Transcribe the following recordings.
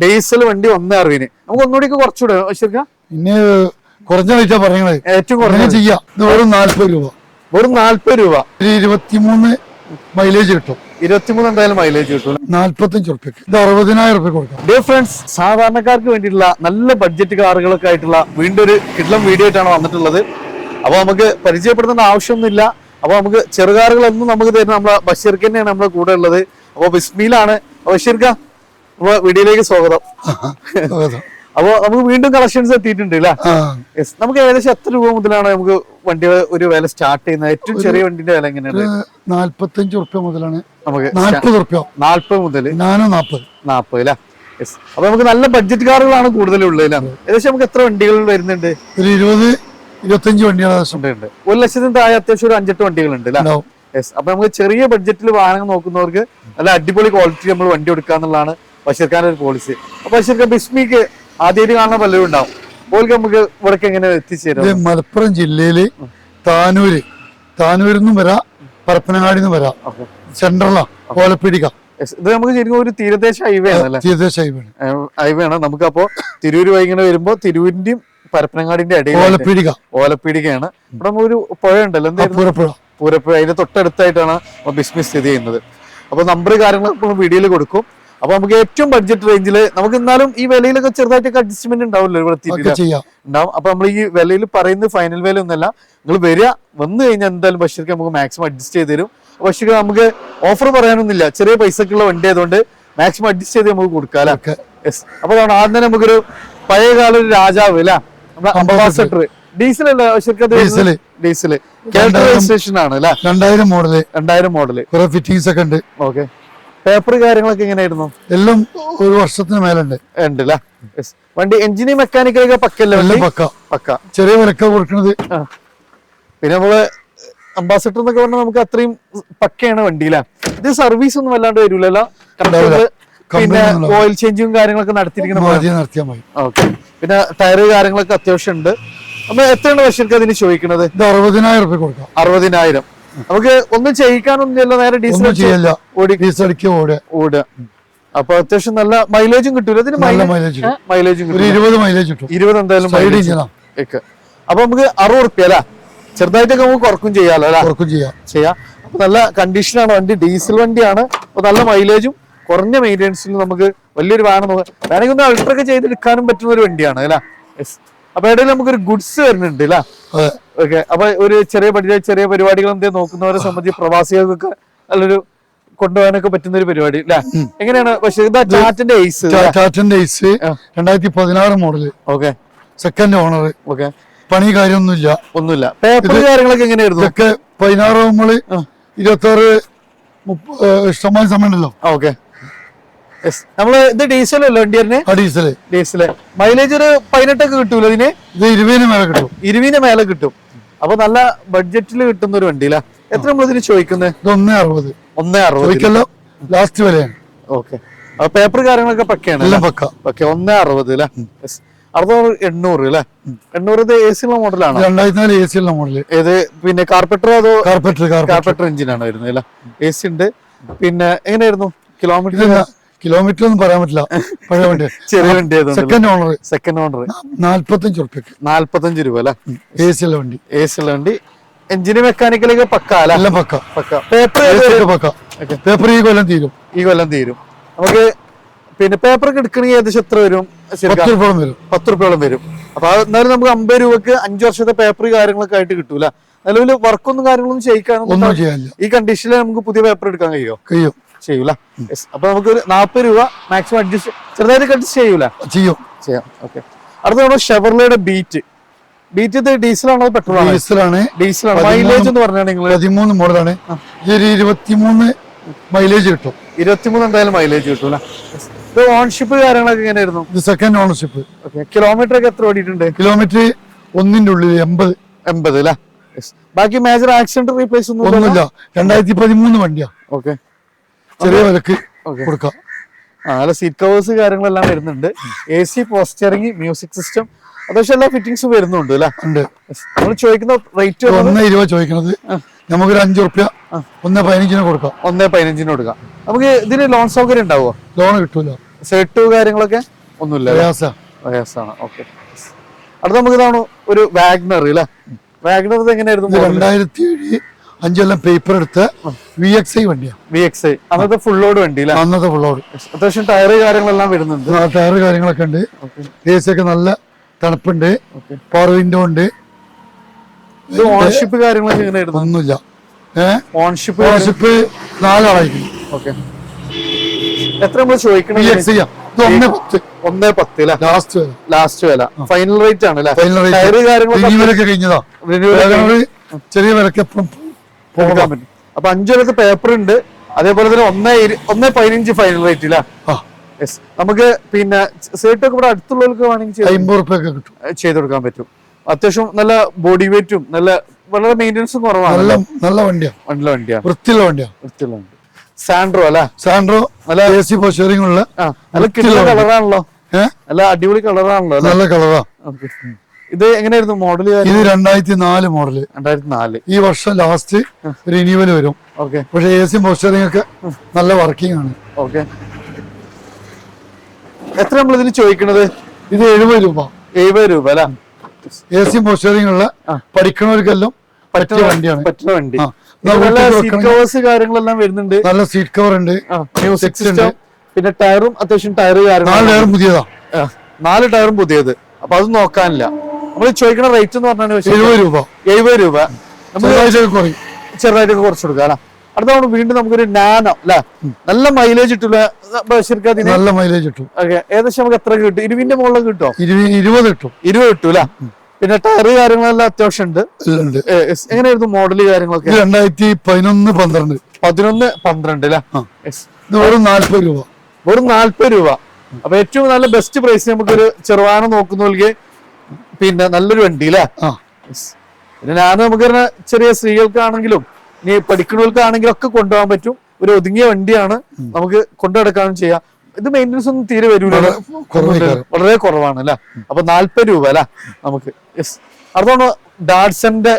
Diesel വണ്ടി ഒന്നേ അറുപതിന് നമുക്ക് ഒന്നുകൂടി കുറച്ചുകൂടെ ശരിക്കും? പിന്നെ കുറഞ്ഞ റേറ്റാ പറയുന്നത് ഏറ്റവും കുറഞ്ഞ ചെയ്യാം. ഇത് വെറും നാല്പത് രൂപ. വെറും നാല്പത് രൂപ. ഇരുപത്തിമൂന്ന് മൈലേജ് കിട്ടും. ഇരുപത്തിമൂന്ന് എന്തായാലും മൈലേജ് കിട്ടും നാല്പത്തഞ്ച് റുപ്യക്ക് ഇത് അറുപതിനായിരം റുപ്യ കൊടുക്കാം. ഡിയർ ഫ്രണ്ട്സ് സാധാരണക്കാർക്ക് വേണ്ടിയിട്ടുള്ള നല്ല ബഡ്ജറ്റ് കാറുകളൊക്കെ ആയിട്ടുള്ള വീണ്ടും ഒരു കിഡ്ലം വീഡിയോ ആയിട്ടാണ് വന്നിട്ടുള്ളത്. അപ്പോൾ നമുക്ക് പരിചയപ്പെടുത്തേണ്ട ആവശ്യമൊന്നുമില്ല. അപ്പോൾ നമുക്ക് ചെറുകാറുകളൊന്നും നമുക്ക് തരുന്ന നമ്മളെ ബഷീർക്ക് തന്നെയാണ് നമ്മുടെ കൂടെ ഉള്ളത്. അപ്പോൾ ബിസ്മിയിലാണ് ബഷീർക്ക വീഡിയോയിലേക്ക് സ്വാഗതം. അപ്പൊ നമുക്ക് വീണ്ടും കളക്ഷൻസ് എത്തിയിട്ടുണ്ട് അല്ലേ നമുക്ക് ഏകദേശം എത്ര രൂപ മുതലാണ് നമുക്ക് വണ്ടി ഒരു വില സ്റ്റാർട്ട് ചെയ്യുന്നത്? ഏറ്റവും ചെറിയ വണ്ടിന്റെ വില എങ്ങനെയാണ്? നാല്പത്തഞ്ച് റുപ്യ മുതലാണ്. നമുക്ക് നാല്പത് റുപ്യ നാല്പത് മുതൽ ഞാനും നാൽപ്പത് നാൽപ്പത് അല്ലേ അപ്പൊ നമുക്ക് നല്ല ബഡ്ജറ്റ് കാറുകളാണ് കൂടുതലും ഉള്ളത് അല്ലേ ഏകദേശം നമുക്ക് എത്ര വണ്ടികൾ വരുന്നുണ്ട്? ഒരു ഇരുപത് ഇരുപത്തഞ്ച് വണ്ടികൾ. ഒരു ലക്ഷത്തിന് താഴെ അത്യാവശ്യം ഒരു അഞ്ചെട്ട് വണ്ടികളുണ്ട് അല്ലേ യെസ് അപ്പൊ നമുക്ക് ചെറിയ ബഡ്ജറ്റിൽ വാഹനം നോക്കുന്നവർക്ക് നല്ല അടിപൊളി ക്വാളിറ്റി നമ്മൾ വണ്ടി ബഷീർഖാന്റെ ഒരു പോളിസി അപ്പൊ ബഷീർഖാൻ ബിസ്മിക്ക് ആദ്യമായിട്ട് കാണുന്ന പലരും ഉണ്ടാവും. ഓൾക്ക് നമുക്ക് ഇവിടേക്ക് എങ്ങനെ എത്തിച്ചേരും? മലപ്പുറം ജില്ലയിൽ താനൂര്. താനൂരിൽ നിന്നും വരാം പരപ്പനങ്ങാടി നിന്നും വരാം. സെൻട്രലാ ഓലപ്പിടിക്ക ഇത് നമുക്ക് ശരിക്കും ഒരു തീരദേശ ഹൈവേ ആണല്ലേ തീരദേശ ഹൈവേ ഹൈവേ ആണ്. നമുക്ക് അപ്പോ തിരൂര് വൈകുന്നേരം വരുമ്പോ തിരൂരിന്റെയും പരപ്പനങ്ങാടിന്റെ ഇടയിൽ ഓലപ്പിടിക. ഓലപ്പീടികയാണ്. ഇവിടെ ഒരു പുഴ ഉണ്ടല്ലോ എന്തായിരുന്നു പൂരപ്പുഴ പൂരപ്പുഴ. അതിന്റെ തൊട്ടടുത്തായിട്ടാണ് ബിസിനസ് സ്ഥിതി ചെയ്യുന്നത്. അപ്പൊ നമ്പർ കാര്യങ്ങളൊക്കെ വീഡിയോയിൽ കൊടുക്കും. അപ്പൊ നമുക്ക് ഏറ്റവും ബഡ്ജറ്റ് റേഞ്ചിൽ നമുക്ക് എന്നാലും ഈ വിലയിലൊക്കെ ചെറുതായിട്ടൊക്കെ അഡ്ജസ്റ്റ്മെന്റ് ഉണ്ടാവില്ല ഇവിടെ ഉണ്ടാവും. അപ്പൊ നമ്മൾ ഈ വിലയിൽ പറയുന്നത് ഫൈനൽ വില ഒന്നല്ല നിങ്ങൾ വരിക വന്നു കഴിഞ്ഞാൽ എന്തായാലും ബഷീർക്ക് നമുക്ക് മാക്സിമം അഡ്ജസ്റ്റ് ചെയ്ത് തരും. ബഷീർക്ക് നമുക്ക് ഓഫർ പറയാനൊന്നുമില്ല. ചെറിയ പൈസക്കുള്ള വണ്ടി ആയതുകൊണ്ട് മാക്സിമം അഡ്ജസ്റ്റ് ചെയ്ത് നമുക്ക് കൊടുക്കാം യെസ് അപ്പൊ ആദ്യം തന്നെ നമുക്കൊരു പഴയ കാല ഒരു രാജാവ് അല്ല? നമ്മുടെ അംബാസഡർ ഡീസൽ അല്ല ഡീസൽ. ഡീസൽ രണ്ടായിരം- രജിസ്ട്രേഷൻ ആണ് അല്ലെ? രണ്ടായിരം മോഡൽ രണ്ടായിരം മോഡൽ കുറെ ഫിറ്റിംഗ്സ് ഒക്കെ ഉണ്ട്. ഓക്കെ പേപ്പർ കാര്യങ്ങളൊക്കെ എങ്ങനെയായിരുന്നു? എല്ലാം ഒരു വർഷത്തിന് മേലുണ്ട്. ഉണ്ട് അല്ലേ യെസ് വണ്ടി എഞ്ചിനി മെക്കാനിക്കലൊക്കെ പക്കല്ലേ പക്ക. പക്ക. ചെറിയ വിലക്ക കൊടുക്കുന്നത് പിന്നെ നമ്മൾ അംബാസഡർ എന്നൊക്കെ പറഞ്ഞാൽ നമുക്ക് അത്രയും പക്കയാണ് വണ്ടിയില്ല ഇത് സർവീസ് ഒന്നും വല്ലാണ്ട് വരൂലല്ലോ? പിന്നെ ഓയിൽ ചേഞ്ചും കാര്യങ്ങളൊക്കെ നടത്തിയിരിക്കുന്ന ആദ്യം ഓക്കെ പിന്നെ ടയർ കാര്യങ്ങളൊക്കെ അത്യാവശ്യം ഉണ്ട്. അപ്പൊ എത്രയാണ് ബഷീർക്ക് അതിന് ചോദിക്കുന്നത് അറുപതിനായിരം അറുപതിനായിരം. നമുക്ക് ഒന്നും ചെയ്യിക്കാനൊന്നുമില്ല നേരെ ഡീസൽ ഒന്നും ഓടി ഡീസൽ അടിക്കുക ഓടുക. ഓടുക. അപ്പൊ അത്യാവശ്യം നല്ല മൈലേജും കിട്ടൂല? ഇതിന് മൈലേജ് മൈലേജും കിട്ടും. ഇരുപത് മൈലേജ് കിട്ടും. ഇരുപത് എന്തായാലും അപ്പൊ നമുക്ക് അറുപത് റുപ്യ അല്ല? ചെറുതായിട്ടൊക്കെ നമുക്ക് കുറക്കും ചെയ്യാലോ അല്ല? കുറക്കും ചെയ്യാം. ചെയ്യാം. അപ്പൊ നല്ല കണ്ടീഷനാണ് വണ്ടി. ഡീസൽ വണ്ടിയാണ്. അപ്പൊ നല്ല മൈലേജും കുറഞ്ഞ മെയിന്റെനൻസിൽ നമുക്ക് വലിയൊരു വാഹനം വേണമെങ്കിൽ ഒന്ന് അൾട്രൊക്കെ ചെയ്തെടുക്കാനും പറ്റുന്ന ഒരു വണ്ടിയാണ് അല്ല? യെസ് അപ്പൊ ഇടയിൽ നമുക്കൊരു ഗുഡ്സ് വരുന്നുണ്ട് അല്ല ഓക്കെ അപ്പൊ ഒരു ചെറിയ ചെറിയ പരിപാടികൾ എന്തെങ്കിലും നോക്കുന്നവരെ സംബന്ധിച്ച് പ്രവാസികൾക്കൊക്കെ നല്ലൊരു കൊണ്ടുപോകാനൊക്കെ പറ്റുന്ന ഒരു പരിപാടി അല്ലെ എങ്ങനെയാണ്? പക്ഷേ ഇതാ ഐസ് ടാറ്റന്റെ ഐസ്. രണ്ടായിരത്തി പതിനാറ് model okay second owner okay പണി കാര്യമൊന്നുമില്ല. ഒന്നുമില്ല. പേപ്പർ കാര്യങ്ങളൊക്കെ എങ്ങനെയായിരുന്നു? ഇതൊക്കെ പതിനാറ് നമ്മൾ. ഇരുപത്തി ആറ് ഇഷ്ടമായ സമയമുണ്ടല്ലോ. ഓക്കെ നമ്മൾ ഇത് ഡീസൽ അല്ലേ വണ്ടിയറിന് ഡീസൽ. ഡീസൽ. മൈലേജ് ഒരു പതിനെട്ടൊക്കെ കിട്ടൂല ഇതിന്? ഇത് ഇരുപതിന് മേലെ കിട്ടും. ഇരുവിന് മേലെ കിട്ടും. അപ്പൊ നല്ല ബഡ്ജറ്റിൽ കിട്ടുന്ന ഒരു വണ്ടിയില്ല എത്ര നമ്മൾ ഇതിന് ചോദിക്കുന്നത് ഒന്നേ അറുപത്. ഒന്നേ അറുപത്. ലാസ്റ്റ് വിലയാണ്. ഓക്കെ. പേപ്പർ കാര്യങ്ങളൊക്കെ പക്കയാണ് പക്ക. ഓക്കെ ഒന്നേ അറുപത് അല്ലേ? അറുന്നൂറ് എണ്ണൂറ് അല്ലേ? എണ്ണൂറ് ഇത് എ സി ഉള്ള മോഡലാണ് രണ്ടായിരത്തി നാല് എ സി ഉള്ള മോഡൽ ഏത്? പിന്നെ കാർപ്പറ്ററോ അതോ കാർപ്പറ്റർ കാർപ്പറ്റർ കാർപ്പറ്റർ എഞ്ചിനാണ് വരുന്നത് അല്ലേ? എ സി ഉണ്ട്. പിന്നെ എങ്ങനെയായിരുന്നു? കിലോമീറ്റർ കിലോമീറ്റർ ഒന്നും പറയാൻ പറ്റില്ല. പഴയ വണ്ടി. ചെറിയ വണ്ടി സെക്കൻഡ് ഓണർ സെക്കൻഡ് ഓണർ നാല്പത്തഞ്ച് ഉറുപ്പ്യക്ക്. നാല്പത്തഞ്ച് രൂപ അല്ലേ? എ സി ഉള്ള വണ്ടി. എ സി ഉള്ള വണ്ടി. എഞ്ചിന് മെക്കാനിക്കലൊക്കെ പക്ക അല്ല? എല്ലാം പക്ക. പക്ക. പേപ്പർ പക്ക? പേപ്പർ ഈ കൊല്ലം തീരും. ഈ കൊല്ലം തീരും. നമുക്ക് പിന്നെ പേപ്പർ ഒക്കെ എടുക്കണമെങ്കിൽ ഏകദേശം എത്ര വരും? പത്ത് രൂപയോളം വരും. പത്ത് റുപ്യോളം വരും. അപ്പൊ എന്നാലും നമുക്ക് അമ്പത് രൂപക്ക് അഞ്ചു വർഷത്തെ പേപ്പർ കാര്യങ്ങളൊക്കെ ആയിട്ട് കിട്ടൂല നിലവിൽ വർക്കൊന്നും കാര്യങ്ങളൊന്നും ചെയ്യിക്കാനൊന്നും ഈ കണ്ടീഷനിൽ നമുക്ക് പുതിയ പേപ്പർ എടുക്കാൻ കഴിയോ? കഴിയും. ചെയ്യൂല. അപ്പൊ നമുക്ക് ഒരു നാൽപ്പത് രൂപ മാക്സിമം അഡ്ജസ്റ്റ് ചെറുതായിട്ട് അഡ്ജസ്റ്റ് ചെയ്യൂല? ചെയ്യും. ചെയ്യാം. ഓക്കെ അടുത്ത നമ്മുടെ ഷെവർലയുടെ ബീറ്റ് ബീറ്റ് ഇത് ആണോ പെട്രോൾ ആണോ? ഡീസലാണ് ഡീസൽ ആണ്. മൈലേജ് എന്ന് പറഞ്ഞാൽ നിങ്ങൾ പതിമൂന്ന് മോഡലാണ്. ഇതൊരു ഇരുപത്തിമൂന്ന് മൈലേജ് കിട്ടും. ഇരുപത്തിമൂന്ന് എന്തായാലും മൈലേജ് കിട്ടൂല ഇത് ഓൺഷിപ്പ് കാര്യങ്ങളൊക്കെ എങ്ങനെയായിരുന്നു? ഇത് സെക്കൻഡ് ഓണർഷിപ്പ് ഓക്കെ കിലോമീറ്റർ ഒക്കെ എത്ര ഓടിയിട്ടുണ്ട്? കിലോമീറ്റർ ഒന്നിന്റെ ഉള്ളിൽ എൺപത്. എൺപത് അല്ലേ? ബാക്കി മേജർ ആക്സിഡന്റ് റീപ്ലേസ് ഒന്നും ഒന്നുമില്ല. രണ്ടായിരത്തി പതിമൂന്ന് വണ്ടിയാ. ഓക്കെ ചെറിയ വിലക്ക് കൊടുക്കാം. ആ നല്ല സീറ്റ് കവേഴ്സ് കാര്യങ്ങളെല്ലാം വരുന്നുണ്ട്. എ സി പോസ്റ്ററിങ് മ്യൂസിക് സിസ്റ്റം അത്യാവശ്യം എല്ലാ ഫിറ്റിംഗ്സും വരുന്നുണ്ട് അല്ലേ? ഉണ്ട്. നമ്മൾ ചോദിക്കുന്ന റേറ്റ് ഒന്ന് ഇരുപത് ചോദിക്കണത്. നമുക്കൊരു അഞ്ചു റുപ്യ ഒന്ന് പതിനഞ്ചിന് കൊടുക്കാം. ഒന്നേ പതിനഞ്ചിന് കൊടുക്കാം. നമുക്ക് ഇതിന് ലോൺ സൗകര്യം ഉണ്ടാവുമോ? ലോൺ കിട്ടൂല. സെറ്റ് കാര്യങ്ങളൊക്കെ ഒന്നുമില്ല പ്രയാസ വയസ്സാണ് ഓക്കെ അടുത്ത നമുക്ക് ഇതാണ് ഒരു വാഗ്നർ അല്ലേ? വാഗ്നർ എങ്ങനെയായിരുന്നു രണ്ടായിരത്തി ഏഴ് അഞ്ചെല്ലാം പേപ്പർ എടുത്ത് വി എക്സ് ഐ വണ്ടിയാണ് വി എക്സ് അന്നത്തെ ഫുൾ ലോഡ് വണ്ടി അന്നത്തെ ഫുള്ളോട് അത്യാവശ്യം ടയർ കാര്യങ്ങളെല്ലാം വരുന്നുണ്ട്. ടയർ കാര്യങ്ങളൊക്കെ ഉണ്ട്. എ സി ഒക്കെ നല്ല തണുപ്പുണ്ട്. പവർ വിൻഡോ ഉണ്ട്. ഓണർഷിപ്പ് കാര്യങ്ങളൊക്കെ എങ്ങനെയായിരുന്നു ഒന്നുമില്ല. Ownership ownership നാലാളായിരിക്കും. ഓക്കെ എത്ര നമ്മൾ ചോദിക്കണം വി എക്സ് ഐ ഒന്ന് പത്ത്. ലാസ്റ്റ് ലാസ്റ്റ് വില ഫൈനൽ റേറ്റ് ആണ് ഫൈനൽ റിന്യൂവലൊക്കെ കഴിഞ്ഞതാ. ചെറിയ വിലക്ക് എപ്പം കൊടുക്കാൻ പറ്റും. അപ്പൊ അഞ്ചു കൊല്ലത്തെ പേപ്പർ ഉണ്ട്. അതേപോലെ തന്നെ ഒന്നേ ഒന്നേ പതിനഞ്ച് ഫൈനൽ റേറ്റ് ഇല്ല നമുക്ക് പിന്നെ സേർട്ട് ഒക്കെ ഇവിടെ അടുത്തുള്ളവർക്ക് വേണമെങ്കിൽ ചെയ്ത് കൊടുക്കാൻ പറ്റും. അത്യാവശ്യം നല്ല ബോഡി വെയിറ്റും നല്ല വളരെ മെയിന്റെനൻസും കുറവാണ് നല്ല നല്ല വണ്ടിയാ. വണ്ടിയുള്ള വണ്ടിയാണ് വൃത്തിയുള്ള വണ്ടിയാ. വൃത്തിയുള്ള വണ്ടി. സാൻഡ്രോ അല്ല? സാൻഡ്രോ നല്ല എ സി പോസ്റ്ററിംഗ് ഉള്ള നല്ല കളറാണല്ലോ നല്ല അടിപൊളി കളറാണല്ലോ നല്ല കളറാണ് ഓക്കെ ഇത് എങ്ങനെയായിരുന്നു മോഡൽ ഇത് രണ്ടായിരത്തി നാല് മോഡൽ രണ്ടായിരത്തി നാല് ഈ വർഷം ലാസ്റ്റ് റിന്യൂവൽ വരും. ഓക്കെ പക്ഷെ എ സി മോസ്റ്ററിംഗ് ഒക്കെ നല്ല വർക്കിംഗ് ആണ്. ഓക്കെ എത്ര നമ്മൾ ഇതിന് ചോദിക്കണത്? ഇത് എഴുപത് രൂപ. എഴുപത് രൂപ അല്ലെ? എ സി മോസ്റ്ററിംഗ് ഉള്ള. പഠിക്കണവർക്കെല്ലാം പറ്റിയ വണ്ടിയാണ്. പറ്റുന്ന വണ്ടി. നല്ല സീറ്റ്. കവേഴ്സ് കാര്യങ്ങളെല്ലാം വരുന്നുണ്ട്. നല്ല സീറ്റ് കവർ ഉണ്ട്. മ്യൂസിക്. സിസ്റ്റം പിന്നെ ടയറും അത്യാവശ്യം ടയർ നാല് ടയറും പുതിയതാ. നാല് ടയറും പുതിയത്. അപ്പൊ അത് നോക്കാനില്ല. നമ്മൾ ചോദിക്കുന്ന റേറ്റ് എന്ന് പറഞ്ഞാൽ എഴുപത് രൂപ. എഴുപത് രൂപ. നമ്മൾ ചെറുതായിട്ടൊക്കെ കുറച്ച് കൊടുക്കാം അല്ലെ? അടുത്ത തവണ വീണ്ടും നമുക്കൊരു നാനോ അല്ലെ? നല്ല മൈലേജ് കിട്ടൂല നല്ല മൈലേജ് കിട്ടും ഏകദേശം നമുക്ക് എത്ര കിട്ടും? ഇരുവിന്റെ മുകളിൽ കിട്ടോ? ഇരുപത് കിട്ടും ഇരുപത് കിട്ടും അല്ലെ? പിന്നെ ടയർ കാര്യങ്ങളെല്ലാം അത്യാവശ്യം ഉണ്ട്. എങ്ങനെയായിരുന്നു മോഡൽ കാര്യങ്ങളൊക്കെ? രണ്ടായിരത്തി പതിനൊന്ന് പന്ത്രണ്ട്. പതിനൊന്ന് പന്ത്രണ്ട് അല്ലെ? വെറും നാല്പത് രൂപ. വെറും നാല്പത് രൂപ. അപ്പൊ ഏറ്റവും നല്ല ബെസ്റ്റ് പ്രൈസ് നമുക്കൊരു ചെറുവാനം നോക്കുന്നവർക്ക് പിന്നെ നല്ലൊരു വണ്ടി അല്ലേ പിന്നെ ഞാൻ നമുക്ക് ചെറിയ സ്ത്രീകൾക്കാണെങ്കിലും ഇനി പഠിക്കുന്നവർക്കാണെങ്കിലും ഒക്കെ കൊണ്ടുപോകാൻ പറ്റും. ഒരു ഒതുങ്ങിയ വണ്ടിയാണ് നമുക്ക് കൊണ്ടുനടക്കാനും ചെയ്യാം. ഇത് മെയിന്റനൻസ് ഒന്നും തീരെ വരൂല. വളരെ കുറവാണ് അല്ലെ? അപ്പൊ നാല്പത് രൂപ അല്ലെ നമുക്ക്? യെസ് അടുത്താണ് ഡാഡ്സന്റെ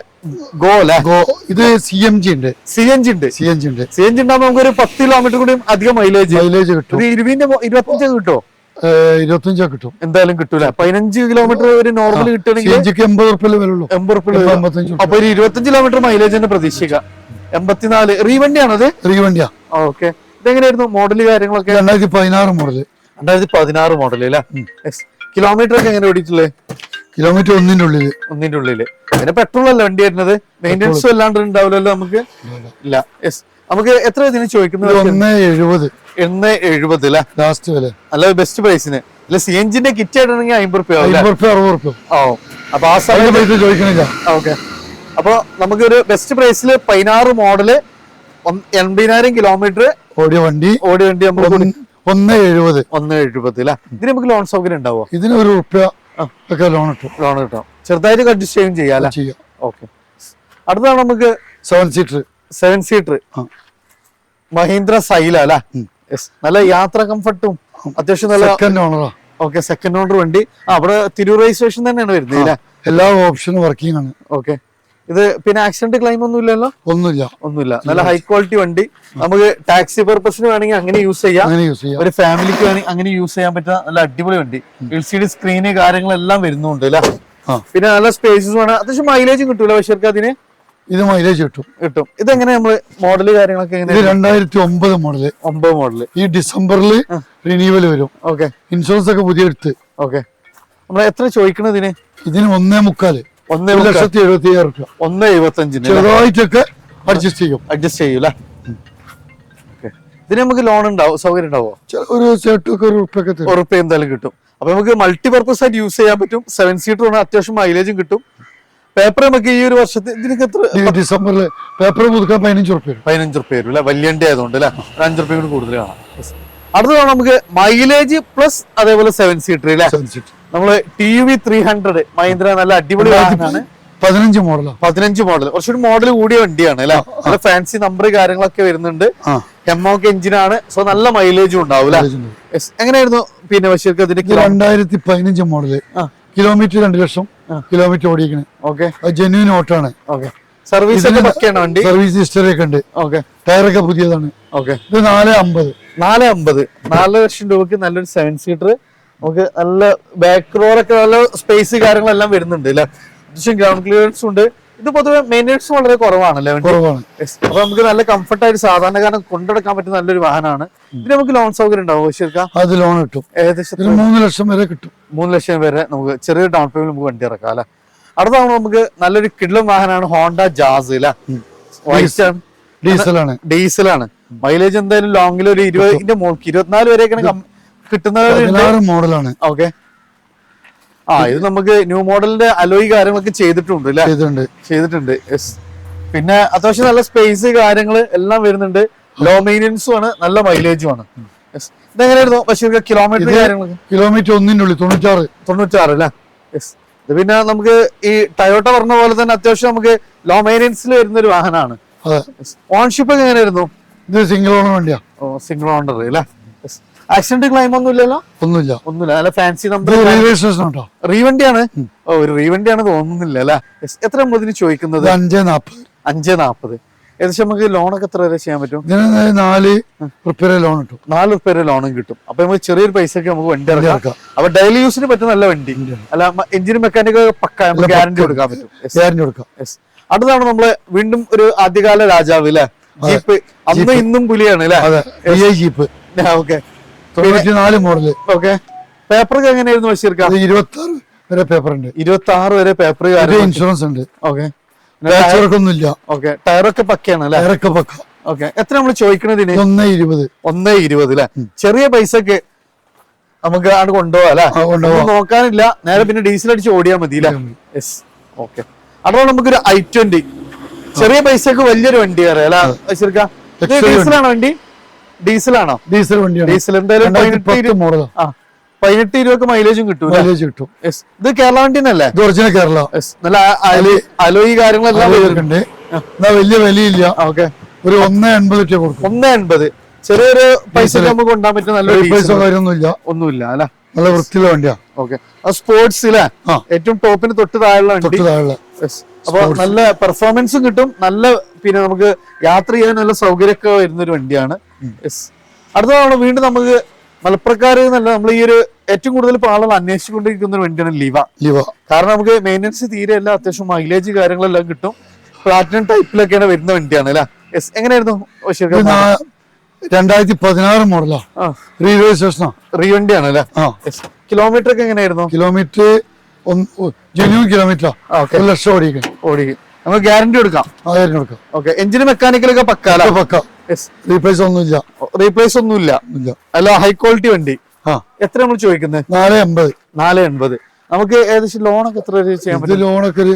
ഗോ അല്ലെ? ഗോ ഇത് സി എം ജി ഉണ്ട്. സി എൻ ജി ഉണ്ട്. സി എൻ ജി ഉണ്ട്. സി എൻ ജി ഉണ്ടാകുമ്പോൾ നമുക്ക് ഒരു പത്ത് കിലോമീറ്റർ കൂടി അധികം മൈലേജ് മൈലേജ് കിട്ടും. ഇരുപത്തിയഞ്ച് ഇരുപതിന്റെ മോ- ഇരുപത്തഞ്ച് കിട്ടോ ഏഹ്, ഇരുപത്തഞ്ചൊക്കെ കിട്ടും. എന്തായാലും കിട്ടൂല പതിനഞ്ച് കിലോമീറ്റർ ഒരു നോർമൽ കിട്ടുകയാണെങ്കിൽ എൺപത് റുപ്യ വിലയുള്ളൂ എൺപത്. എൺപത്തഞ്ച് അപ്പൊ ഒരു ഇരുപത്തഞ്ച് കിലോമീറ്റർ മൈലേജ് തന്നെ പ്രതീക്ഷിക്കാം എൺപത്തിനാല്. റീവണ്ടിയാണത്? റീ വണ്ടിയാ ഓക്കെ. ഇതെങ്ങനെയായിരുന്നു മോഡൽ കാര്യങ്ങളൊക്കെ? രണ്ടായിരത്തി പതിനാറ് മോഡൽ രണ്ടായിരത്തി പതിനാറ് മോഡൽ അല്ലേ കിലോമീറ്റർ ഒക്കെ എങ്ങനെ ഓടിയിട്ടുള്ളത് കിലോമീറ്റർ ഒന്നിന്റെ ഉള്ളിൽ. ഒന്നിന്റെ ഉള്ളിൽ. പിന്നെ പെട്രോൾ അല്ല വണ്ടി വരുന്നത്? മെയിന്റെനൻസ് അല്ലാണ്ട് ഉണ്ടാവില്ലല്ലോ നമുക്ക്? ഇല്ല. യെസ് നമുക്ക് എത്ര ഇതിന് ഇത് ചോദിക്കുന്നത് ഒന്ന് എഴുപത്. എണ്ണ എഴുപത് അല്ലേ ലാസ്റ്റ് വില. അല്ല ബെസ്റ്റ് പ്രൈസിന് അല്ല സി എൻ ജിന്റെ കിറ്റ് ആയിട്ടാണെങ്കിൽ അമ്പത് റുപ്യ? അമ്പത് റുപ്യ അറുപത് റുപ്യ. ഓ അപ്പൊ ആ സമയത്ത് ചോദിക്കണില്ല. ഓക്കെ അപ്പൊ നമുക്കൊരു ബെസ്റ്റ് പ്രൈസിൽ പതിനാറ് മോഡൽ എൺപതിനായിരം കിലോമീറ്റർ ഓടിയ വണ്ടി ഓടിയ വണ്ടി നമ്മൾ ഒന്ന് എഴുപത്. ഒന്ന് എഴുപത് അല്ലേ ഇതിന് നമുക്ക് ലോൺ സൗകര്യം ഉണ്ടാവോ? ഇതിന് ഒരു റുപ്യ ഒക്കെ ലോൺ കിട്ടും. ലോൺ കിട്ടാം. ചെറുതായിട്ട് അഡ്ജസ്റ്റ് ചെയ്യും ചെയ്യാം ചെയ്യാം. ഓക്കെ അടുത്താണ് നമുക്ക് seven seater seven seater. Mahindra Xylo അല്ലേ. നല്ല യാത്ര കംഫർട്ടും അത്യാവശ്യം നല്ല സെക്കൻഡ് ഓക്കെ സെക്കൻഡ് ഓണർ വണ്ടി. അവിടെ തിരൂർ രജിസ്ട്രേഷൻ തന്നെയാണ് വരുന്നത് എല്ലാ ഓപ്ഷനും വർക്കിംഗ് ആണ്. ഓക്കെ ഇത് പിന്നെ ആക്സിഡന്റ് ക്ലൈം ഒന്നും ഇല്ലല്ലോ? ഒന്നുമില്ല. ഒന്നുമില്ല. നല്ല ഹൈ ക്വാളിറ്റി വണ്ടി. നമുക്ക് ടാക്സി പർപ്പസിന് വേണമെങ്കിൽ അങ്ങനെ യൂസ് ചെയ്യാം. അങ്ങനെ യൂസ് ചെയ്യാം. ഒരു ഫാമിലിക്ക് വേണമെങ്കിൽ അങ്ങനെ യൂസ് ചെയ്യാൻ പറ്റുന്ന നല്ല അടിപൊളി വണ്ടി. എൽ സി ഡി സ്ക്രീന് കാര്യങ്ങളെല്ലാം വരുന്നുണ്ട് അല്ലേ പിന്നെ നല്ല സ്പേസസ് വേണം അത്യാവശ്യം മൈലേജും കിട്ടൂല പക്ഷേ അതിന് ഇത് മൈലേജ് കിട്ടും. കിട്ടും. ഇതെങ്ങനെ നമ്മൾ മോഡൽ കാര്യങ്ങളൊക്കെ ഇത് രണ്ടായിരത്തി ഒമ്പത് മോഡൽ ഒമ്പത് മോഡൽ ഈ ഡിസംബറിൽ റിന്യൂവൽ വരും. ഓക്കെ. ഇൻഷുറൻസ് ഒക്കെ പുതിയ എടുത്ത് ഓക്കെ. നമ്മൾ എത്ര ചോദിക്കണത് ഇതിന്? ഇതിന് ഒന്നേ മുക്കാൽ. ഒന്നേ. ലക്ഷത്തി എഴുപത്തി അയ്യായിരം റുപ്യ ഒന്ന് എഴുപത്തഞ്ചിന് ചെറുതായിട്ടൊക്കെ അഡ്ജസ്റ്റ് ചെയ്യും. അഡ്ജസ്റ്റ് ചെയ്യൂല ഇതിന് നമുക്ക് ലോൺ ഉണ്ടാവും? സൗകര്യം ഉണ്ടാവോ? ഒരു ചേട്ടൊക്കെ ഒരു തരും. ഉറപ്പ് എന്തായാലും കിട്ടും. അപ്പൊ നമുക്ക് മൾട്ടി പർപ്പസ് ആയിട്ട് യൂസ് ചെയ്യാൻ പറ്റും. സെവൻ സീറ്റർ ആണ് അത്യാവശ്യം മൈലേജും കിട്ടും. പേപ്പർ നമുക്ക് ഈ ഒരു വർഷത്തെ ഇതിനൊക്കെ എത്ര ഡിസംബറിൽ പേപ്പർ പുതുക്കാൻ പതിനഞ്ച് റുപ്യ പതിനഞ്ച് റുപ്യ വരും അല്ലെ? വല്യണ്ടി ആയതുകൊണ്ട് അല്ലെ? ഒരു അഞ്ച് റുപ്യ കൂടി കൂടുതൽ കാണാം. അടുത്ത നമുക്ക് മൈലേജ് പ്ലസ് അതേപോലെ സെവൻ സീറ്റർ അല്ലെ? നമ്മൾ T V three hundred Mahindra നല്ല അടിപൊളി വാഹനമാണ്. പതിനഞ്ച് മോഡൽ പതിനഞ്ച് മോഡൽ കുറച്ചൊരു മോഡൽ കൂടിയ വണ്ടിയാണ് അല്ലെ? നല്ല ഫാൻസി നമ്പർ കാര്യങ്ങളൊക്കെ വരുന്നുണ്ട്. എംഒക്ക് എഞ്ചിനാണ് സോ നല്ല മൈലേജും ഉണ്ടാവും. എങ്ങനെയായിരുന്നു പിന്നെ ബഷീർക്ക് അതിന്റെ രണ്ടായിരത്തി പതിനഞ്ച് മോഡൽ കിലോമീറ്റർ രണ്ട് ലക്ഷം. കിലോമീറ്റർ ഓടിക്കണേ ഓക്കെ ജെന്യൂൻ ഓട്ടാണ് ഓക്കെ സർവീസ് ഒക്കെ ഹിസ്റ്ററി ഒക്കെ ഉണ്ട്. ഓക്കെ ടയറൊക്കെ പുതിയതാണ്. ഓക്കെ ഇത് നാല് അമ്പത്. നാല് അമ്പത്. നാല് ലക്ഷം രൂപക്ക് നല്ലൊരു സെവൻ സീറ്റർ നമുക്ക് നല്ല ബാക്ക് റോഡൊക്കെ നല്ല സ്പേസ് കാര്യങ്ങളെല്ലാം വരുന്നുണ്ട് അല്ലെ? അത്യാവശ്യം ഗ്രൗണ്ട് ക്ലിയറൻസ് ഉണ്ട്. ഇത് പൊതുവെ മെയിന്റെനൻസ് വളരെ കുറവാണല്ലേ കുറവാണ്. അപ്പൊ നമുക്ക് നല്ല കംഫർട്ട് ആയിട്ട് സാധാരണക്കാരൻ കൊണ്ടെടുക്കാൻ പറ്റുന്ന നല്ലൊരു വാഹനമാണ്. ഇത് നമുക്ക് ലോൺ സൗകര്യം ഉണ്ടാവും അത് ലോൺ കിട്ടും. ഏകദേശം മൂന്ന് ലക്ഷം വരെ കിട്ടും. മൂന്ന് ലക്ഷം വരെ നമുക്ക് ചെറിയ ഡൗൺ പേയ്മെന്റ് നമുക്ക് വണ്ടി ഇറക്കാം അല്ലെ? അടുത്താണ് നമുക്ക് നല്ലൊരു കിഡ്ലും വാഹനമാണ് ഹോണ്ട ജാസ് അല്ലെ? ഡീസലാണ് ഡീസലാണ് മൈലേജ് എന്തായാലും ലോങ്ങിൽ ഒരു ഇരുപതിന്റെ മുകൾക്ക് ഇരുപത്തിനാല് വരെയൊക്കെയാണ് കിട്ടുന്ന മോഡലാണ്. ഓക്കെ ആ ഇത് നമുക്ക് ന്യൂ മോഡലിന്റെ അലോയി കാര്യങ്ങളൊക്കെ ചെയ്തിട്ടുണ്ട് അല്ലെ? ചെയ്തിട്ടുണ്ട്. ചെയ്തിട്ടുണ്ട്. പിന്നെ അത്യാവശ്യം നല്ല സ്പേസ് കാര്യങ്ങൾ എല്ലാം വരുന്നുണ്ട്. ലോ മെയിനൻസും ആണ് നല്ല മൈലേജും ആണ്. ഇതെങ്ങനെയായിരുന്നു? കിലോമീറ്റർ കാര്യങ്ങളൊക്കെ? കിലോമീറ്റർ ഒന്നിന്റെ ഉള്ളിൽ തൊണ്ണൂറ്റാറ് തൊണ്ണൂറ്റാറ് അല്ലേ? യെസ് ഇത് പിന്നെ നമുക്ക് ഈ ടയോട്ട പറഞ്ഞ പോലെ തന്നെ അത്യാവശ്യം നമുക്ക് ലോ മെയിനൻസിൽ വരുന്ന ഒരു വാഹനമാണ് ഓൺഷിപ്പ് എങ്ങനെയായിരുന്നു? ഇത് സിംഗിൾ ഓണർ വണ്ടിയാ. ഓ സിംഗിൾ ഓണർ അല്ലേ? ആക്സിഡന്റ് ക്ലൈം ഒന്നും ഇല്ലല്ലോ? ഒന്നുമില്ല. ഒന്നുമില്ല. നല്ല ഫാൻസി നമ്പർ റീവണ്ടിയാണ്. ഓ ഒരു റീവണ്ടിയാണ് തോന്നുന്നില്ല അല്ലേ? എത്ര നമ്മൾ ഇതിന് ചോദിക്കുന്നത്? അഞ്ചേ അഞ്ചേ അഞ്ച് നാപ്പത്. ഏകദേശം നമുക്ക് ലോണൊക്കെ എത്ര വരെ ചെയ്യാൻ പറ്റും? ഇതിന് നാല് റുപ്യ ലോൺ കിട്ടും. നാല് റുപ്യ ലോണും കിട്ടും. അപ്പൊ നമുക്ക് ചെറിയൊരു പൈസക്ക് നമുക്ക് വണ്ടി ഇറക്കാം. അപ്പൊ ഡെയിലി യൂസിന് പറ്റുന്ന നല്ല വണ്ടി. അല്ല എഞ്ചിന് മെക്കാനിക് പക്ക നമുക്ക് ഗ്യാരണ്ടി കൊടുക്കാൻ പറ്റും. ഗ്യാരണ്ടി കൊടുക്കാം. അടുത്താണ് നമ്മൾ വീണ്ടും ഒരു ആദ്യകാല രാജാവ് അല്ലെ ജീപ്പ്. അന്ന് ഇന്നും പുലിയാണ് അല്ലെ ജീപ്പ്. ഓക്കെ. തൊണ്ണൂറ്റി നാല് മോഡൽ. ഓക്കെ. പേപ്പറൊക്കെ എങ്ങനെയായിരുന്നു ബഷീർക്ക ഇരുപത്തി ആറ് വരെ പേപ്പർ ഉണ്ട് ഇരുപത്തി ആറ് വരെ പേപ്പർ ഇൻഷുറൻസ് ഉണ്ട്. ഓക്കെ. പാച്ച് വർക്കൊന്നുമില്ല ഓക്കെ ടയറൊക്കെ പക്കയാണ് അല്ലെ? ടയറൊക്കെ പക്ക. ഓക്കെ എത്ര നമ്മൾ ചോദിക്കണതിന് ഒന്ന് ഇരുപത്. ഒന്നേ ഇരുപത് അല്ലെ? ചെറിയ പൈസക്ക് നമുക്ക് അങ്ങോട്ട് കൊണ്ടുപോകാം അല്ലെ? നോക്കാനില്ല. നേരെ പിന്നെ ഡീസൽ അടിച്ച് ഓടിയാൽ മതി അല്ലെ? യെസ് ഓക്കെ അതുപോലെ നമുക്കൊരു ഐ ട്വന്റി ചെറിയ പൈസക്ക് വലിയൊരു വണ്ടി കയറാം അല്ലെ? ശരിക്കാ? ഡീസലാണോ വണ്ടി. ഡീസലാണോ ഡീസൽ വണ്ടി ഡീസൽ എന്തായാലും പതിനെട്ട് ഇരുപത് മൈലേജും കിട്ടും മൈലേജ് കിട്ടും. ഇത് കേരള വണ്ടി തന്നെ ഇത് ഒറിജിനൽ കേരള. നല്ല അലോയി കാര്യങ്ങളെല്ലാം ഉണ്ട് എന്നാ വലിയ വിലയില്ല. ഓക്കെ ഒരു ഒന്ന് എൺപത് കൊടുക്കും. ഒന്ന് എൺപത്. ചെറിയൊരു പൈസ നമുക്ക് കൊണ്ടാൻ പറ്റും നല്ല പൈസ. കാര്യമൊന്നുമില്ല. ഒന്നുമില്ല അല്ല? നല്ല വൃത്തിയുള്ള വണ്ടിയാ. ഓക്കെ സ്പോർട്സിലെ. ഏറ്റവും ടോപ്പിന് തൊട്ട് താഴെയുള്ള തൊട്ട് താഴെ. അപ്പൊ നല്ല പെർഫോമൻസും കിട്ടും. നല്ല പിന്നെ നമുക്ക് യാത്ര ചെയ്യാൻ നല്ല സൗകര്യമൊക്കെ വരുന്ന ഒരു വണ്ടിയാണ്. അടുത്ത തവണ വീണ്ടും നമുക്ക് മലപ്പുറക്കാര് നല്ല നമ്മൾ ഈ ഒരു ഏറ്റവും കൂടുതൽ ഇപ്പൊ ആളുകൾ അന്വേഷിച്ചുകൊണ്ടിരിക്കുന്ന ഒരു വണ്ടിയാണ് ലിവ. ലിവ. കാരണം നമുക്ക് മെയിന്റനൻസ് തീരെ എല്ലാം അത്യാവശ്യം മൈലേജ് കാര്യങ്ങളെല്ലാം കിട്ടും. പ്ലാറ്റിനം ടൈപ്പിലൊക്കെയാണ് വരുന്ന വണ്ടിയാണ് അല്ലെ? യെസ് എങ്ങനെയായിരുന്നു രണ്ടായിരത്തി പതിനാറ് മോഡലാ ആ. റീവണ്ടിയാണ് അല്ലെ? കിലോമീറ്റർ ഒക്കെ എങ്ങനെയായിരുന്നു? Kilometre genuine kilometre. ഒരു ലക്ഷം ഓടിക്കും ഓടിക്കും നമുക്ക് ഗ്യാരണ്ടി കൊടുക്കാം. ഗ്യാരണ്ടി കൊടുക്കാം. ഓക്കെ എഞ്ചിന് മെക്കാനിക്കലൊക്കെ പക്കാല പക്ക. റീപ്ലേസ് ഒന്നുമില്ല. റീപ്ലേസ് ഒന്നുമില്ല. ഇല്ല അല്ല ഹൈ ക്വാളിറ്റി വണ്ടി. എത്ര നമ്മൾ ചോദിക്കുന്നത്? നാല് എൺപത്. നാല് എൺപത്. നമുക്ക് ഏകദേശം ലോണൊക്കെ എത്ര ചെയ്യാൻ പറ്റും? ലോണൊക്കെ ഒരു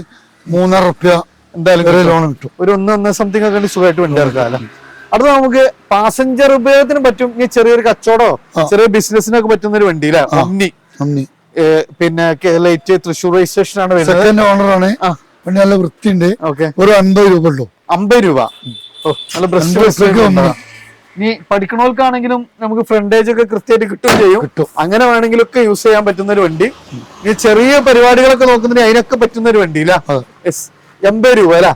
മൂന്നര റുപ്യ എന്തായാലും ലോൺ കിട്ടും. ഒരു ഒന്ന് ഒന്ന് സംതിങ് ഒക്കെ സുഖമായിട്ട് വണ്ടി ഇറക്കാം അടുത്ത നമുക്ക് പാസഞ്ചർ ഉപയോഗത്തിന് പറ്റും. ഈ ചെറിയൊരു കച്ചവടോ ചെറിയ ബിസിനസിനൊക്കെ പറ്റുന്ന ഒരു വണ്ടി അല്ലേ? ഒന്നി നന്ദി പിന്നെ ലൈറ്റ് തൃശ്ശൂർ രജിസ്ട്രേഷൻ ആണ് സെക്കൻഡ് ഓണറാണ് വണ്ടി നല്ല വൃത്തിയുണ്ട്. ഓക്കെ ഒരു അൻപത് രൂപ ഉള്ളൂ. അമ്പത് രൂപ. നല്ല ബ്രസ്റ്റ്. ഇനി നമുക്ക് ഫ്രണ്ടേജ് ഒക്കെ കൃത്യമായിട്ട് കിട്ടും ചെയ്യും. കിട്ടും. അങ്ങനെ വേണമെങ്കിലും ഒക്കെ യൂസ് ചെയ്യാൻ പറ്റുന്ന ഒരു വണ്ടി. ഇനി ചെറിയ പരിപാടികളൊക്കെ നോക്കുന്നതിന് അതിനൊക്കെ പറ്റുന്ന ഒരു വണ്ടി ഇല്ല? എൺപത് രൂപ അല്ല?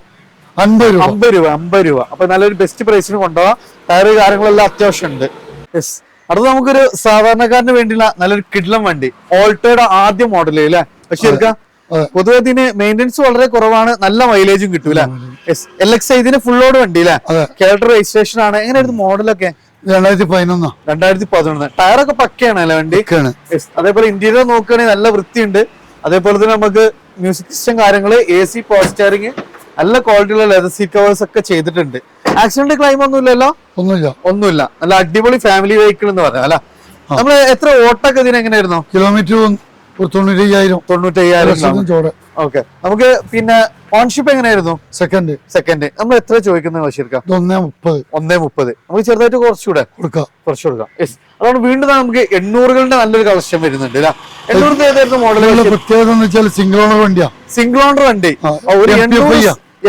അൻപത് രൂപ. അമ്പത് രൂപ അമ്പത് രൂപ. അപ്പൊ നല്ലൊരു ബെസ്റ്റ് പ്രൈസിന് കൊണ്ടുപോകാം ടയർ കാര്യങ്ങളെല്ലാം അത്യാവശ്യം ഉണ്ട് യെസ് അടുത്ത നമുക്കൊരു സാധാരണക്കാരന് വേണ്ടിയുള്ള നല്ലൊരു കിഡ്ലം വണ്ടി. ഓൾട്ടോയുടെ ആദ്യ മോഡൽ അല്ലേ പക്ഷെ. പൊതുവെ ഇതിന് മെയിന്റെനൻസ് വളരെ കുറവാണ്. നല്ല മൈലേജും കിട്ടൂല എൽ എക്സ് ഇതിന് ഫുൾ ലോഡ് വണ്ടി അല്ലേ? കേരള രജിസ്ട്രേഷൻ ആണ്. എങ്ങനെയായിരുന്നു മോഡലൊക്കെ രണ്ടായിരത്തി പതിനൊന്നോ രണ്ടായിരത്തി പതിനൊന്ന് ടയറൊക്കെ പക്കയാണ് അല്ലേ വണ്ടി? അതേപോലെ ഇന്റീരിയർ നോക്കുകയാണെങ്കിൽ നല്ല വൃത്തിയുണ്ട്. അതേപോലെ തന്നെ നമുക്ക് മ്യൂസിക് സിസ്റ്റം കാര്യങ്ങൾ എ സി സ്റ്റിയറിംഗ് നല്ല ക്വാളിറ്റിയുള്ള ലെതർ സീറ്റ് കവേഴ്സ് ഒക്കെ ചെയ്തിട്ടുണ്ട്. ആക്സിഡന്റ് ക്ലൈം ഒന്നും ഇല്ലല്ലോ? ഒന്നുമില്ല. ഒന്നുമില്ല. നല്ല അടിപൊളി ഫാമിലി വെഹിക്കിൾ എന്ന് പറയാം അല്ല? നമ്മൾ എത്ര ഓട്ടൊക്കെ ഇതിന് എങ്ങനെയായിരുന്നു? കിലോമീറ്റർ ഒരു തൊണ്ണൂറ്റയ്യായിരം തൊണ്ണൂറ്റയ്യായിരം ചോടെ ഓക്കെ നമുക്ക് പിന്നെ ഓൺഷിപ്പ് എങ്ങനെയായിരുന്നു? സെക്കൻഡ് സെക്കൻഡ് നമ്മൾ എത്ര ചോദിക്കുന്നത് ബഷീർക്ക ഒന്നേ മുപ്പത്. ഒന്നേ മുപ്പത്. നമുക്ക് ചെറുതായിട്ട് കുറച്ചുകൂടെ കൊടുക്കാം. കുറച്ച് കൊടുക്കാം. യെസ് അതുകൊണ്ട് വീണ്ടും നമുക്ക് എണ്ണൂറുകളുടെ നല്ലൊരു കളക്ഷൻ വരുന്നുണ്ട് എണ്ണൂറിന്റെ ഏതായിരുന്നു മോഡൽ പ്രത്യേകത എന്ന് വെച്ചാൽ സിംഗിൾ ഓണർ വണ്ടിയാ. സിംഗിൾ ഓണർ വണ്ടി. ഒരു.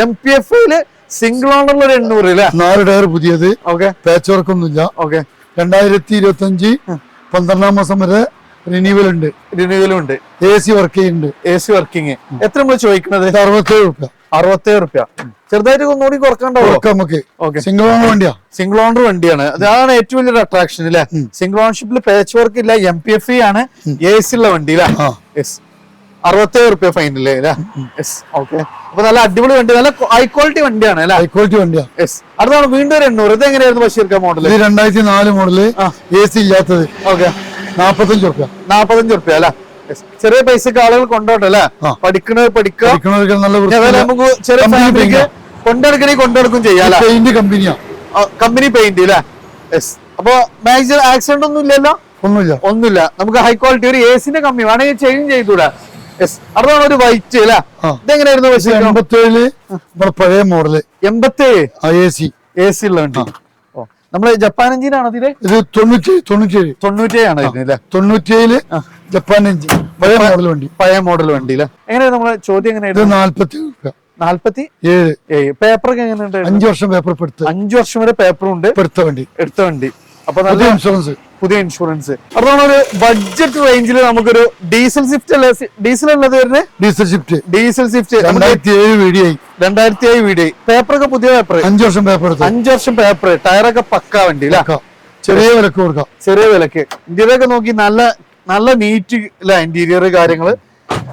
എം പി എഫ് ഐയിൽ സിംഗിൾ ഓണറിൽ ഒരു എണ്ണൂറ് അല്ലേ? നാല് ടയർ പുതിയത്. ഓക്കെ പാച്ച് വർക്കൊന്നുമില്ല ഓക്കെ രണ്ടായിരത്തി ഇരുപത്തി അഞ്ച് പന്ത്രണ്ടാം മാസം വരെ റിന്യൂവൽ ഉണ്ട്. റിന്യൂവലും ഉണ്ട്. എ സി വർക്കിംഗ് ഉണ്ട് എ സി വർക്കിംഗ് എത്ര നമ്മൾ ചോദിക്കുന്നത്? അറുപത്തേഴ് റുപ്യ അറുപത്തേഴ് റുപ്യ ചെറുതായിട്ട് ഒന്നുകൂടി കുറക്കണ്ടാവോ നമുക്ക്. സിംഗിൾ ഓണർ വണ്ടിയാ. സിംഗിൾ ഓണർ വണ്ടിയാണ്. അതാണ് ഏറ്റവും വലിയൊരു അട്രാക്ഷൻ അല്ലെ സിംഗിൾ ഓണർഷിപ്പിൽ പേച്ച് വർക്ക് ഇല്ല. എം പി എഫ് ആണ് എ സി ഉള്ള വണ്ടി അല്ലേ അറുപത്തേഴ് റുപ്യ ഫൈൻ അല്ലേ യെസ് ഓക്കെ അപ്പൊ നല്ല അടിപൊളി വണ്ടി നല്ല ഹൈ ക്വാളിറ്റി വണ്ടിയാണ് അല്ലെ ഹൈ ക്വാളിറ്റി വണ്ടിയാ. യെസ് അടുത്താണ് വീണ്ടും ഒരു എണ്ണൂറ്. ഇത് എങ്ങനെയായിരുന്നു ബഷീർക്ക മോഡൽ രണ്ടായിരത്തി നാല് മോഡൽ. എ സി ഇല്ലാത്തത്. ഓക്കെ നാപ്പത്തഞ്ച് റുപ്യ നാപ്പത്തഞ്ച് റുപ്യ അല്ല? ചെറിയ പൈസക്ക് ആളുകൾ കൊണ്ടോട്ടെ അല്ലെ? ആ. പഠിക്കണത് പഠിക്കുക. നമുക്ക് ചെറിയ കൊണ്ടെടുക്കണേ കൊണ്ടെടുക്കും ചെയ്യാം പെയിന്റ് കമ്പനിയാ കമ്പനി പെയിന്റ് അല്ലേ? യെസ് അപ്പൊ മാക്സിമം ആക്സിഡന്റ് ഒന്നും ഇല്ലല്ലോ? ഒന്നുമില്ല. ഒന്നുമില്ല. നമുക്ക് ഹൈ ക്വാളിറ്റി ഒരു എസിന്റെ കമ്പനി വേണമെങ്കിൽ ചേഞ്ച് ചെയ്തൂടാ അതാണ് ഒരു വൈറ്റ് അല്ലെ. ഇതെങ്ങനെയായിരുന്നു ഇത് എൺപത്തേഴിൽ നമ്മുടെ പഴയ മോഡൽ എൺപത്തി ഏഴ് എ സി എ സി ഉള്ള നമ്മൾ ജപ്പാൻ എഞ്ചിനാണ് ഇതിൽ? ഇത് തൊണ്ണൂറ്റി തൊണ്ണൂറ്റേഴ് തൊണ്ണൂറ്റേഴാണ് ഇതില്ലേ തൊണ്ണൂറ്റേഴിൽ ജപ്പാൻ എഞ്ചിൻ. പഴയ മോഡൽ വണ്ടി. പഴയ മോഡൽ വണ്ടി അല്ലേ? എങ്ങനെയാ നമ്മളെ ചോദ്യം എങ്ങനെയായിരുന്നു നാല്പത്തി നാല്പത്തി ഏഴ്. ഏഴ്. പേപ്പറൊക്കെ എങ്ങനെയുണ്ട്? അഞ്ചു വർഷം പേപ്പർ എടുത്ത്. അഞ്ചു വർഷം വരെ പേപ്പറും ഉണ്ട്. എടുത്ത വണ്ടി. എടുത്ത വണ്ടി. അപ്പൊ നല്ല ഇൻഷുറൻസ് പുതിയ ഇൻഷുറൻസ് അതാണ് ഒരു ബഡ്ജറ്റ് റേഞ്ചിൽ നമുക്കൊരു ഡീസൽ സ്വിഫ്റ്റ് അല്ലേ? ഡീസൽ അല്ലത് വരുന്നത് ഡീസൽ ഷിഫ്റ്റ് ഡീസൽ സ്വിഫ്റ്റ് രണ്ടായിരത്തി ഏഴ് വീഡിയോ രണ്ടായിരത്തി ഏഴ് വീഡിയോ പേപ്പറൊക്കെ പുതിയ പേപ്പർ അഞ്ചു വർഷം പേപ്പർ അഞ്ചു വർഷം പേപ്പർ ടയറൊക്കെ പക്ക വണ്ടി അല്ലേ? ചെറിയ വിലക്ക് കൊടുക്കാം. ചെറിയ വിലക്ക്. ഇന്റീരിയർ നോക്കി നല്ല നല്ല നീറ്റ് അല്ല ഇന്റീരിയർ കാര്യങ്ങൾ?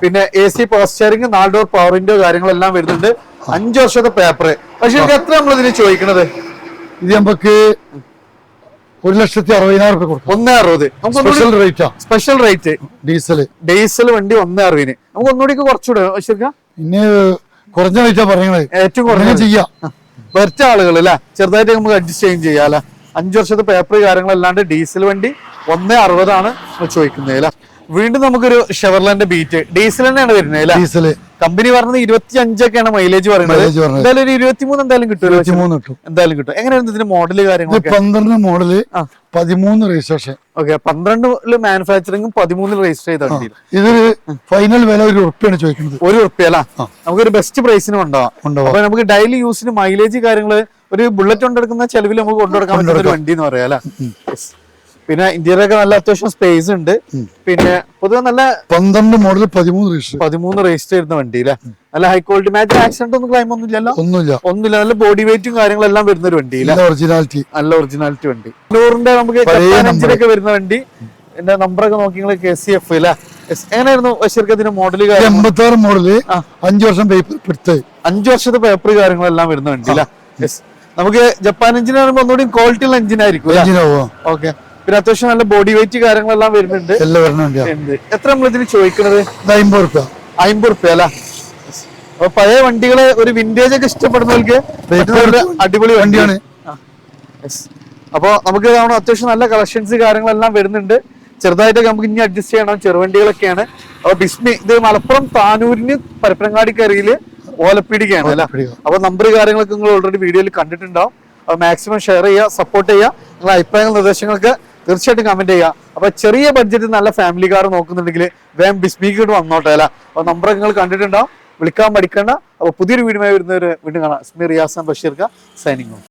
പിന്നെ എ സി പോസ്റ്ററിംഗ് നാല് ഡോർ പവർ വിൻഡോ കാര്യങ്ങളെല്ലാം വരുന്നുണ്ട്. അഞ്ചു വർഷത്തെ പേപ്പർ പക്ഷെ എത്ര നമ്മൾ ഇതിന് ചോദിക്കണത്? ഇത് നമുക്ക് ഒരു ലക്ഷത്തി അറുപതിനായിരം രൂപ കൊടുക്കും. ഒന്നേ അറുപത്. സ്പെഷ്യൽ റേറ്റാ സ്പെഷ്യൽ റേറ്റ് ഡീസൽ ഡീസൽ വണ്ടി ഒന്നേ അറുപതിന്. നമുക്ക് ഒന്നുകൂടി കുറച്ചുകൂടെ ശരിക്കും? പിന്നെ കുറഞ്ഞ റേറ്റാ പറയുന്നത് ഏറ്റവും കുറഞ്ഞ ചെയ്യാം. വരച്ച ആളുകൾ അല്ലെ? ചെറുതായിട്ട് നമുക്ക് അഡ്ജസ്റ്റ് ചെയ്യും ചെയ്യാം അല്ലെ? അഞ്ചു വർഷത്തെ പേപ്പർ കാര്യങ്ങളല്ലാണ്ട് ഡീസൽ വണ്ടി ഒന്നേ അറുപതാണ് ചോദിക്കുന്നത് അല്ലെ? വീണ്ടും നമുക്കൊരു ഷെവർലാൻഡ് ബീറ്റ് ഡീസൽ തന്നെയാണ് വരുന്നത് ഡീസൽ കമ്പനി പറഞ്ഞത് ഇരുപത്തി അഞ്ചൊക്കെയാണ് മൈലേജ് പറയുന്നത് എന്തായാലും ഒരു ഇരുപത്തിമൂന്ന് എന്തായാലും കിട്ടും ഇരുപത്തിമൂന്ന് കിട്ടും. എന്തായാലും കിട്ടും. എങ്ങനെയാണ് ഇതിന്റെ മോഡൽ കാര്യങ്ങൾ പന്ത്രണ്ട് മോഡൽ. പതിമൂന്ന് രജിസ്ട്രേഷൻ ഓക്കെ പന്ത്രണ്ടിൽ മാനുഫാക്ചറിംഗും പതിമൂന്നിൽ രജിസ്റ്റർ ചെയ്ത ഇതൊരു ഫൈനൽ വില ഒരു ഉറപ്പാണ് ചോദിക്കുന്നത്. ഒരു ഉറുപ്പ്യ അല്ല? നമുക്കൊരു ബെസ്റ്റ് പ്രൈസിനും ഉണ്ടാവാം ഉണ്ടാവും അപ്പൊ നമുക്ക് ഡെയിലി യൂസിന് മൈലേജ് കാര്യങ്ങൾ ഒരു ബുള്ളറ്റ് കൊണ്ടെടുക്കുന്ന ചെലവിൽ നമുക്ക് കൊണ്ടുകൊടുക്കാൻ പറ്റുന്ന ഒരു വണ്ടി എന്ന് പറയാം അല്ലെ. പിന്നെ ഇന്ത്യയിലൊക്കെ നല്ല അത്യാവശ്യം സ്പേസ് ഉണ്ട്. പിന്നെ പൊതുവെ നല്ല പന്ത്രണ്ട് മോഡൽ പതിമൂന്ന് രജിസ്റ്റർ പതിമൂന്ന് രജിസ്റ്റർ ചെയ്യുന്ന വണ്ടി അല്ലെ നല്ല ഹൈ ക്വാളിറ്റി മാച്ച് ആക്സിഡന്റ് ഒന്നും ക്ലൈം ഒന്നും ഇല്ലല്ലോ? ഒന്നുമില്ല. ഒന്നുമില്ല. നല്ല ബോഡി വെയിറ്റും കാര്യങ്ങളെല്ലാം വരുന്ന ഒരു വണ്ടി ഒറിജിനാലിറ്റി നല്ല ഒറിജിനാലിറ്റി വണ്ടി. നൂറിന്റെ നമുക്ക് അഞ്ചിലൊക്കെ വരുന്ന വണ്ടി. എന്റെ നമ്പറൊക്കെ നോക്കി നിങ്ങൾ കെ സി എഫ് അല്ലെ? എങ്ങനെയായിരുന്നു ബഷീർക്ക് മോഡൽ എൺപത്തി ആറ് മോഡൽ അഞ്ചു വർഷം പേപ്പർ എടുത്ത്. അഞ്ചു വർഷത്തെ പേപ്പർ കാര്യങ്ങളെല്ലാം വരുന്ന വണ്ടി അല്ലെ? നമുക്ക് ജപ്പാൻ എഞ്ചിൻ ആകുമ്പോൾ ഒന്നുകൂടി ക്വാളിറ്റി ഉള്ള എഞ്ചിൻ ആയിരിക്കും ഓക്കെ പിന്നെ അത്യാവശ്യം നല്ല ബോഡി വെയിറ്റ് കാര്യങ്ങളെല്ലാം വരുന്നുണ്ട്. എല്ലാം എത്ര നമ്മൾ ഇതിന് ചോദിക്കുന്നത് അമ്പത് റുപ്യ. അമ്പത് റുപ്യ അല്ല? അപ്പൊ പഴയ വണ്ടികളെ ഒരു വിന്റേജ് ഒക്കെ ഇഷ്ടപ്പെടുന്നവർക്ക് അടിപൊളി വണ്ടിയാണ്. അപ്പൊ നമുക്ക് തവണ അത്യാവശ്യം നല്ല കളക്ഷൻസ് കാര്യങ്ങളെല്ലാം വരുന്നുണ്ട്. ചെറുതായിട്ടൊക്കെ നമുക്ക് ഇനി അഡ്ജസ്റ്റ് ചെയ്യണം. ചെറുവണ്ടികളൊക്കെയാണ്. അപ്പൊ ബിസ്മി ഇത് മലപ്പുറം താനൂരിന് പരപ്പനങ്ങാടിക്കരയിൽ ഓലപ്പീടികയാണ് അല്ല. അപ്പൊ നമ്പർ കാര്യങ്ങളൊക്കെ നിങ്ങൾ ഓൾറെഡി വീഡിയോയിൽ കണ്ടിട്ടുണ്ടാവും. അപ്പൊ മാക്സിമം ഷെയർ ചെയ്യുക സപ്പോർട്ട് ചെയ്യുക. നിങ്ങളുടെ അഭിപ്രായങ്ങൾ നിർദ്ദേശങ്ങൾക്ക് തീർച്ചയായിട്ടും കമന്റ് ചെയ്യുക അപ്പൊ ചെറിയ ബഡ്ജറ്റിൽ നല്ല ഫാമിലി കാർ നോക്കുന്നുണ്ടെങ്കിൽ വേം ബിസ്മീക്കിട്ട് വന്നോട്ടെ അല്ല? അപ്പൊ നമ്പർ നിങ്ങൾ കണ്ടിട്ടുണ്ടാവും. വിളിക്കാൻ പഠിക്കേണ്ട അപ്പൊ പുതിയൊരു വീടുമായി വരുന്നവര് വീണ്ടും കാണാം. സ്മി റിയാസാൻ ബഷീർക്ക സൈനിങ്